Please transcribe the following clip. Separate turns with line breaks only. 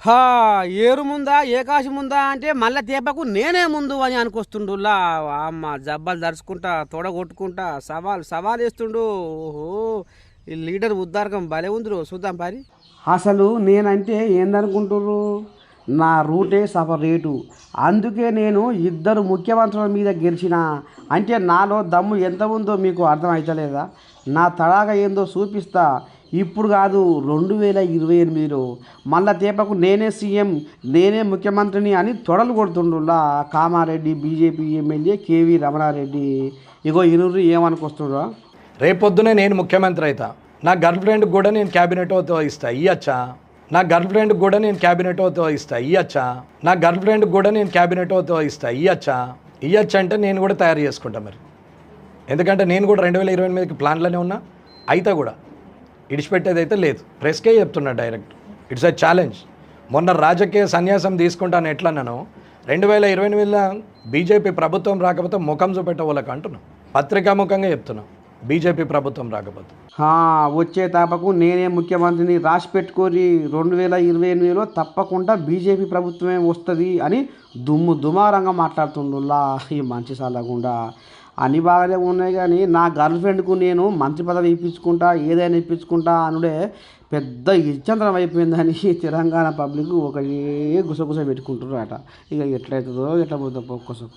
హా ఏరు ముందా ఏకాశి ముందా అంటే మళ్ళా తేపకు నేనే ముందు అని అనుకొస్తుండులా. అమ్మ జబ్బలు దరుచుకుంటా తొడగొట్టుకుంటా సవాల్ సవాల్ వేస్తుండు. ఓహో ఈ లీడర్ ఉద్దారకం భలే ఉందిరు చూద్దాం పారి. అసలు నేనంటే ఏందనుకుంటుర్రు? నా రూటే సపరేటు అందుకే నేను ఇద్దరు ముఖ్యమంత్రుల మీద గెలిచిన. అంటే నాలో దమ్ము ఎంత ఉందో మీకు అర్థమవుతలేదా నా తడాగా ఏందో చూపిస్తా. ఇప్పుడు కాదు రెండు వేల ఇరవై ఎనిమిదిలో మళ్ళా తేపకు నేనే సీఎం నేనే ముఖ్యమంత్రిని అని తొడలు కొడుతుండ్రులా Kamareddy BJP MLA KV Ramana Reddy. ఇగో ఇరువురు ఏమనుకొస్తుండ్రో?
రేపొద్దునే నేను ముఖ్యమంత్రి అవుతా నా గర్ల్ ఫ్రెండ్ కూడా నేను క్యాబినెట్ ఇస్తా ఇయ్యచ్చా? నా గర్ల్ ఫ్రెండ్ కూడా నేను క్యాబినెట్ ఇస్తా ఇయ్యచ్చా? నా గర్ల్ ఫ్రెండ్ కూడా నేను క్యాబినెట్ ఇస్తా ఇయ్యచ్చా? ఇయ్యచ్చా అంటే నేను కూడా తయారు చేసుకుంటా మరి. ఎందుకంటే నేను కూడా రెండు వేల ఇరవై ఎనిమిదికి ప్లాన్లోనే ఉన్నా అయితే కూడా. ఇడిచిపెట్టేది అయితే లేదు. ప్రెస్కే చెప్తున్నా డైరెక్ట్. It's a challenge. మొన్న రాజకీయ సన్యాసం తీసుకుంటాను ఎట్లా నేను రెండు వేల ఇరవై ఎనిమిదిలో బీజేపీ ప్రభుత్వం రాకపోతే ముఖం చూపెట్టవాళ్ళకి అంటున్నాం పత్రికాముఖంగా చెప్తున్నాం. బీజేపీ ప్రభుత్వం రాకపోతే.
వచ్చే తాపకు నేనే ముఖ్యమంత్రిని రాసి పెట్టుకొని రెండు వేల ఇరవై ఎనిమిదిలో తప్పకుండా బీజేపీ ప్రభుత్వమే వస్తుంది అని దుమ్ము దుమారంగా మాట్లాడుతుండులా ఈ మంచి సల్లగుండా అన్ని బాగానే ఉన్నాయి కానీ నా గర్ల్ ఫ్రెండ్కు నేను మంత్రి పదవి ఇప్పించుకుంటా ఏదైనా ఇప్పించుకుంటా అనుడే పెద్ద ఇచ్చంతరం అయిపోయిందని తెలంగాణ పబ్లిక్ ఒక ఏ గుసగుస పెట్టుకుంటున్నారట. ఇక ఎట్లయితుందో ఎట్లా పోతుందో ఒక్కోసం.